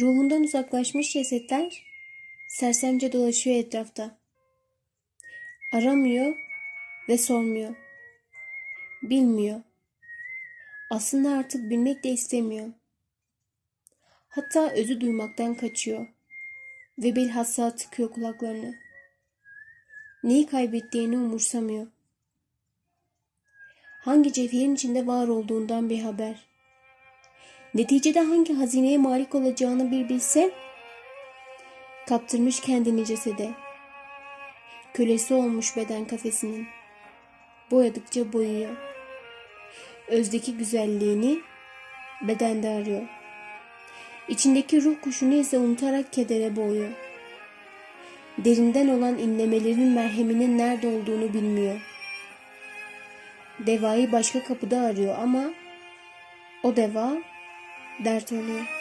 Ruhundan uzaklaşmış cesetler sersemce dolaşıyor etrafta. Aramıyor ve sormuyor. Bilmiyor. Aslında artık bilmek de istemiyor. Hatta özü duymaktan kaçıyor ve bilhassa tıkıyor kulaklarını. Neyi kaybettiğini umursamıyor. Hangi cevherin içinde var olduğundan bir haber. Neticede hangi hazineye malik olacağını bir bilse, kaptırmış kendini cesede. Kölesi olmuş beden kafesinin. Boyadıkça boyuyor. Özdeki güzelliğini bedende arıyor. İçindeki ruh kuşunu ise unutarak kedere boğuyor. Derinden olan inlemelerin merheminin nerede olduğunu bilmiyor. Devayı başka kapıda arıyor ama o deva dert oluyor.